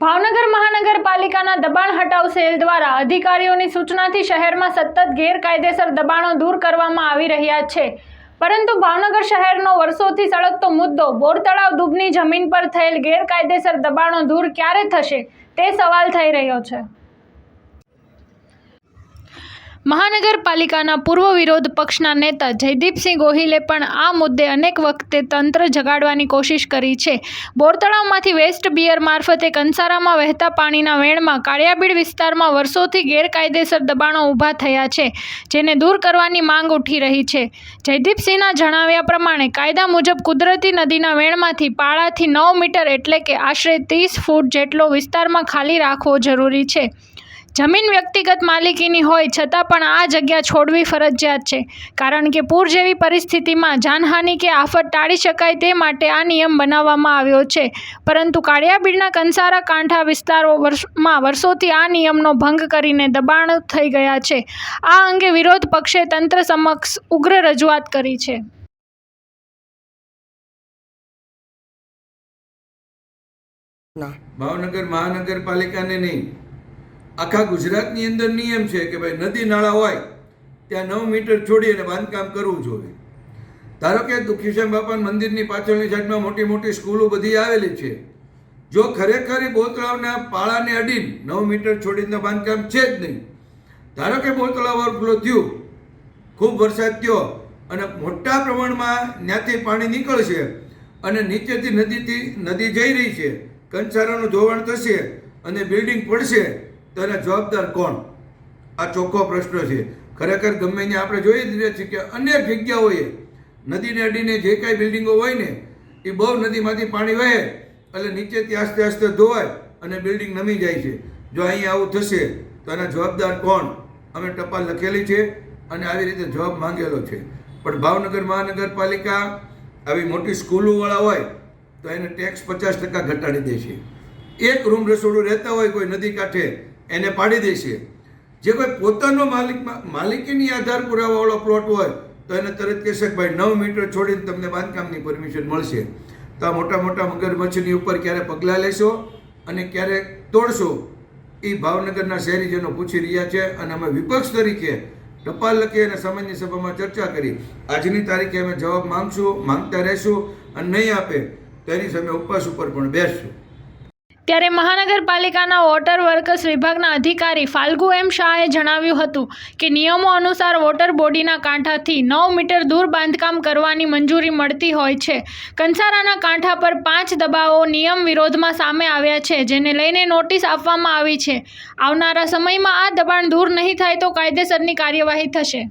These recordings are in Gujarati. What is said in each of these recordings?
ભાવનગર મહાનગરપાલિકાના દબાણ હટાવ સેલ દ્વારા અધિકારીઓની સૂચનાથી શહેરમાં સતત ગેરકાયદેસર દબાણો દૂર કરવામાં આવી રહ્યા છે. પરંતુ ભાવનગર શહેરનો વર્ષોથી સળગતો મુદ્દો બોર તળાવ દૂબની જમીન પર થયેલ ગેરકાયદેસર દબાણો દૂર ક્યારે થશે તે સવાલ થઈ રહ્યો છે. મહાનગરપાલિકાના પૂર્વ વિરોધ પક્ષના નેતા જયદીપસિંહ ગોહિલે પણ આ મુદ્દે અનેક વખતે તંત્ર જગાડવાની કોશિશ કરી છે. બોરતળાવમાંથી વેસ્ટ બિયર મારફતે કંસારામાં વહેતા પાણીના વેણમાં કાળિયાબીડ વિસ્તારમાં વર્ષોથી ગેરકાયદેસર દબાણો ઊભા થયા છે, જેને દૂર કરવાની માંગ ઉઠી રહી છે. જયદીપસિંહના જણાવ્યા પ્રમાણે, કાયદા મુજબ કુદરતી નદીના વેણમાંથી પાળાથી નવ મીટર એટલે કે આશરે ત્રીસ ફૂટ જેટલો વિસ્તારમાં ખાલી રાખવો જરૂરી છે. જમીન વ્યક્તિગત માલિકીની હોય છતાં પણ આ જગ્યા છોડવી ફરજિયાત છે. કારણ કે પૂર જેવી પરિસ્થિતિમાં જાનહાનિ કે આફત ટાળી શકાય તે માટે આ નિયમ બનાવવામાં આવ્યો છે. પરંતુ કાળિયાબીડના કંસારા કાંઠા વિસ્તારો વર્ષમાં વર્ષોથી આ નિયમનો ભંગ કરીને દબાણ થઈ ગયા છે. આ અંગે વિરોધ પક્ષે તંત્ર સમક્ષ ઉગ્ર રજૂઆત કરી છે. ભાવનગર મહાનગરપાલિકાને નહીં. આખા ગુજરાતની અંદર નિયમ છે કે ભાઈ નદી નાળા હોય, ત્યાં નવ મીટર છોડી અને બાંધકામ કરવું જોઈએ. ધારો કે દુખીશ્યામ બાપા મંદિરની પાછળની સાઈડમાં મોટી મોટી સ્કૂલો બધી આવેલી છે. જો ખરેખર એ બોતળાવના પાળાને અડીને નવ મીટર છોડીને બાંધકામ છે જ નહીં. ધારો કે બોતળાવ ઓવરફ્લો થયું, ખૂબ વરસાદ થયો અને મોટા પ્રમાણમાં ત્યાંથી પાણી નીકળશે અને નીચેથી નદીથી નદી જઈ રહી છે, કંસારાનું ધોવાણ થશે અને બિલ્ડિંગ પડશે તો એના જવાબદાર કોણ? આ ચોખ્ખો પ્રશ્ન છે. ખરેખર ગમે ત્યાં આપણે જોઈ જ રહ્યા છીએ કે અનેક જગ્યાઓએ નદીને અડીને જે કાંઈ બિલ્ડિંગો હોય ને, એ બહુ નદીમાંથી પાણી વહે એટલે નીચેથી આસ્તે આસ્તે ધોવાય અને બિલ્ડિંગ નમી જાય છે. જો અહીંયા આવું થશે, તો એના જવાબદાર કોણ? અમે ટપાલ લખેલી છે અને આવી રીતે જવાબ માંગેલો છે. પણ ભાવનગર મહાનગરપાલિકા આવી મોટી સ્કૂલોવાળા હોય, તો એને ટેક્સ પચાસ ટકા ઘટાડી દે છે. એક રૂમ રસોડું રહેતા હોય કોઈ નદી કાંઠે એને પાડી દેશે જે કોઈ પોતાનો માલિક માલિકીની આધાર પુરાવાવાળો પ્લોટ હોય, તો એને તરત કહેશે કે ભાઈ નવ મીટર છોડીને તમને બાંધકામની પરમિશન મળશે. તો આ મોટા મોટા મગરમચ્છની ઉપર ક્યારે પગલાં લેશો અને ક્યારે તોડશો એ ભાવનગરના શહેરીજનો પૂછી રહ્યા છે અને અમે વિપક્ષ તરીકે ટપાલ લખી અને સામાન્ય સભામાં ચર્ચા કરી. આજની તારીખે અમે જવાબ માંગશું, માંગતા રહેશું અને નહીં આપે તેની સામે ઉપવાસ ઉપર પણ બેસશું. ત્યારે મહાનગરપાલિકાના વોટર વર્કર્સ વિભાગના અધિકારી ફાલ્ગુ એમ શાહે જણાવ્યું હતું કે નિયમો અનુસાર વોટર બોડીના કાંઠાથી નવ મીટર દૂર બાંધકામ કરવાની મંજૂરી મળતી હોય છે. કંસારાના કાંઠા પર પાંચ દબાવો નિયમ વિરોધમાં સામે આવ્યા છે, જેને લઈને નોટિસ આપવામાં આવી છે. આવનારા સમયમાં આ દબાણ દૂર નહીં થાય તો કાયદેસરની કાર્યવાહી થશે.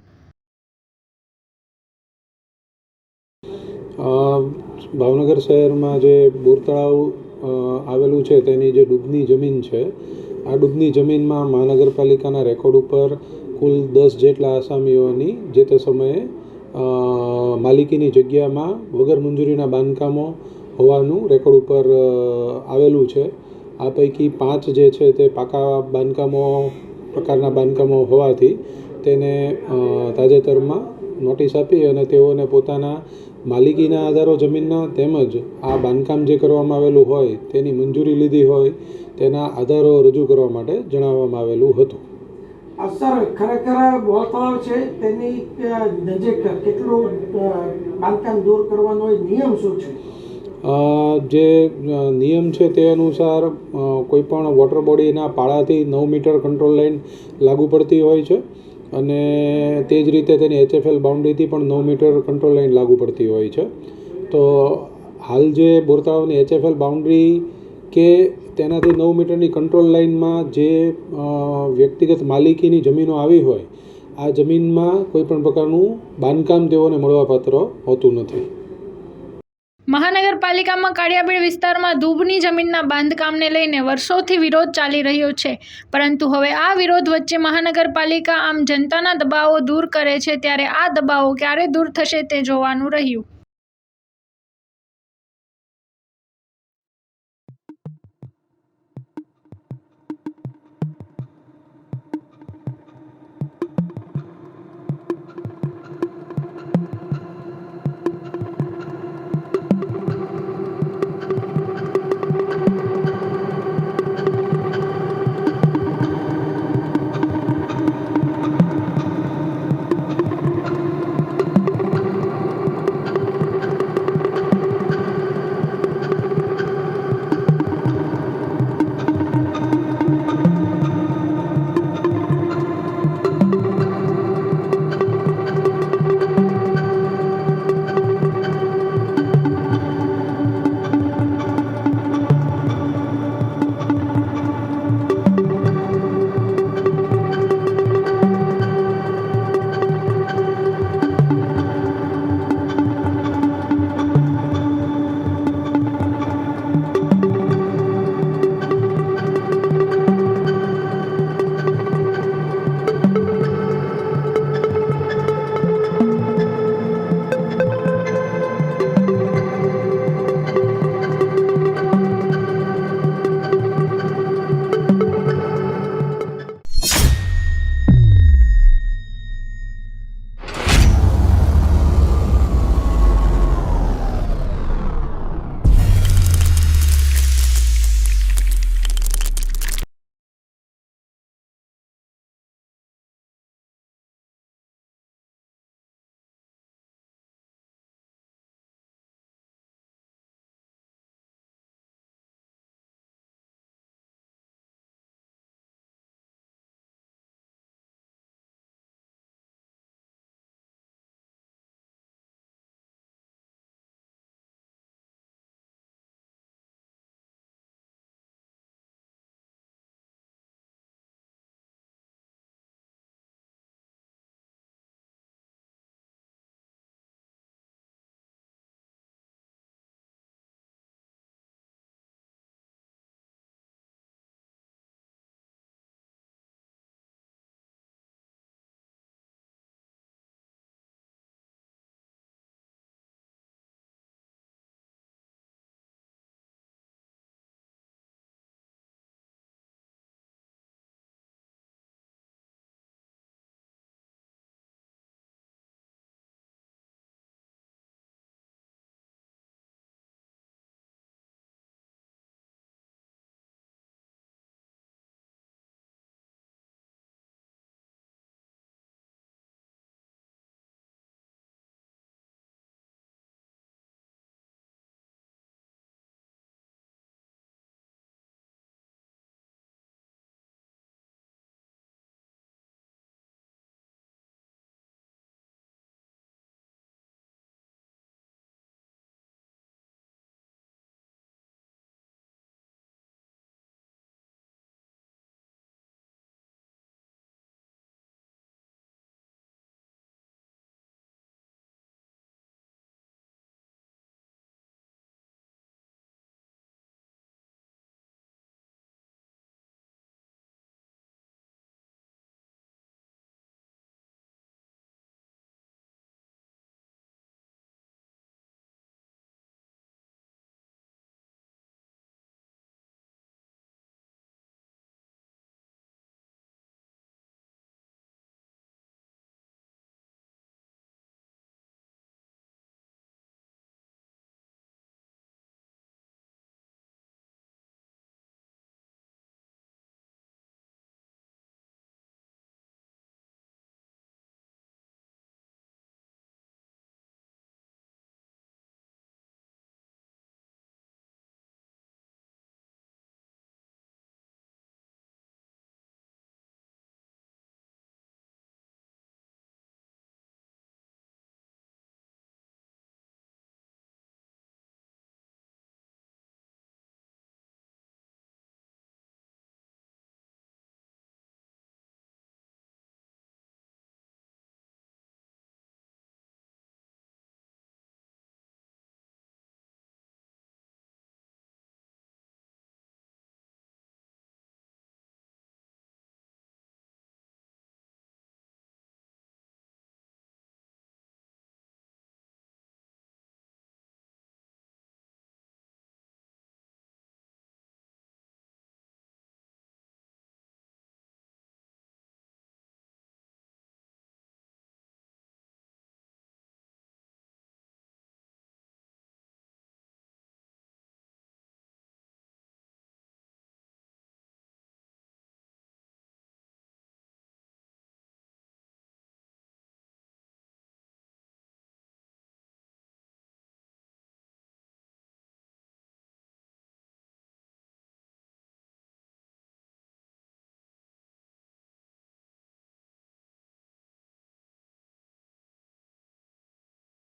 ભાવનગર શહેરમાં જે બોર તળાવ આવેલું છે, તેની જે ડૂબની જમીન છે, આ ડૂબની જમીનમાં મહાનગરપાલિકાના રેકોર્ડ ઉપર કુલ દસ જેટલા આસામીઓની જે તે સમયે માલિકીની જગ્યામાં વગર મંજૂરીના બાંધકામો હોવાનું રેકોર્ડ ઉપર આવેલું છે. આ પૈકી પાંચ જે છે તે પાકા બાંધકામો, પ્રકારના બાંધકામો હોવાથી તેને તાજેતરમાં નોટિસ આપી અને તેઓને પોતાના માલિકીના આધારો જમીનના તેમજ આ બાંધકામ જે કરવામાં આવેલું હોય તેની મંજૂરી લીધી હોય તેના આધારો રજૂ કરવા માટે જણાવવામાં આવેલું હતું. આ સર ખરેખર બોર તળાવ છે? તેની નજીક કેટલું બાંધકામ દૂર કરવાનો હોય નિયમ શું છે? જે નિયમ છે તે અનુસાર કોઈપણ વોટર બોડીના પાળાથી નવ મીટર કંટ્રોલ લાઇન લાગુ પડતી હોય છે. અને તે જ રીતે તેની એચએફએલ બાઉન્ડ્રીથી પણ નવ મીટર કંટ્રોલ લાઇન લાગુ પડતી હોય છે. તો હાલ જે બોરતળાવની એચએફએલ બાઉન્ડ્રી કે તેનાથી નવ મીટરની કંટ્રોલ લાઇનમાં જે વ્યક્તિગત માલિકીની જમીનો આવી હોય, આ જમીનમાં કોઈપણ પ્રકારનું બાંધકામ તેઓને મળવાપાત્ર હોતું નથી. મહાનગરપાલિકામાં કાળિયાબીડ વિસ્તારમાં દૂબની જમીનના બાંધકામને લઈને વર્ષોથી વિરોધ ચાલી રહ્યો છે. પરંતુ હવે આ વિરોધ વચ્ચે મહાનગરપાલિકા આમ જનતાના દબાવો દૂર કરે છે, ત્યારે આ દબાવો ક્યારે દૂર થશે તે જોવાનું રહ્યું.